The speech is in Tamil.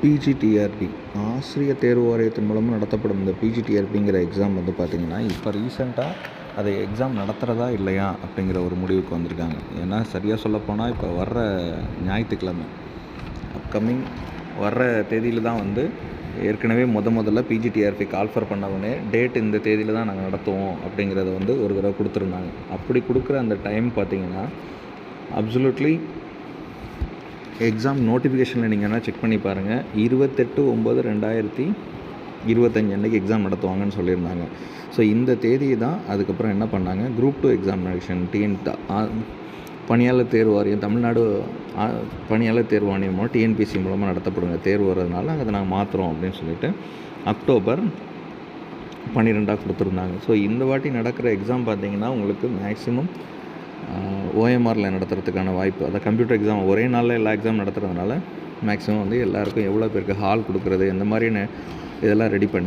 பிஜிடிஆர்பி ஆசிரியர் தேர்வு வாரியத்தின் மூலமாக நடத்தப்படும் இந்த பிஜிடிஆர்பிங்கிற எக்ஸாம் வந்து பார்த்திங்கன்னா இப்போ ரீசெண்டாக அதை எக்ஸாம் நடத்துகிறதா இல்லையா அப்படிங்கிற ஒரு முடிவுக்கு வந்திருக்காங்க. ஏன்னா சரியாக சொல்லப்போனால் இப்போ வர்ற ஞாயிற்றுக்கிழமை அப்கமிங் வர்ற தேதியில் தான் வந்து ஏற்கனவே முத முதல்ல பிஜிடிஆர்பி கால்ஃபர் பண்ணவுடனே டேட் இந்த தேதியில் தான் நாங்கள் நடத்துவோம் அப்படிங்கிறத வந்து ஒரு தடவை கொடுத்துருந்தாங்க. அப்படி கொடுக்குற அந்த டைம் பார்த்திங்கன்னா அப்சுலூட்லி எக்ஸாம் நோட்டிஃபிகேஷனில் நீங்கள் வேணால் செக் பண்ணி பாருங்கள். இருபத்தெட்டு ஒம்பது ரெண்டாயிரத்தி இருபத்தஞ்சி அன்றைக்கி எக்ஸாம் நடத்துவாங்கன்னு சொல்லியிருந்தாங்க. ஸோ இந்த தேதி தான் அதுக்கப்புறம் என்ன பண்ணாங்க? குரூப் டூ எக்ஸாமினேஷன் டிஎன் பணியாளர் தேர்வு வாரியம் தமிழ்நாடு பணியாளர் தேர்வு வாரியம் மூலம் டிஎன்பிசி மூலமாக நடத்தப்படுங்க. தேர்வு வர்றதுனால அதை நாங்கள் மாற்றுறோம் அப்படின்னு சொல்லிட்டு அக்டோபர் பன்னிரெண்டாக கொடுத்துருந்தாங்க. ஸோ இந்த வாட்டி நடக்கிற எக்ஸாம் பார்த்தீங்கன்னா உங்களுக்கு மேக்ஸிமம் ஓஎம்ஆரில் நடத்துறதுக்கான வாய்ப்பு. அதான் கம்ப்யூட்டர் எக்ஸாம் ஒரே நாளில் எல்லா எக்ஸாம் நடத்துறதுனால மேக்ஸிமம் வந்து எல்லாருக்கும் எவ்வளோ பேருக்கு ஹால் கொடுக்குறது இந்த மாதிரியான இதெல்லாம் ரெடி பண்ணி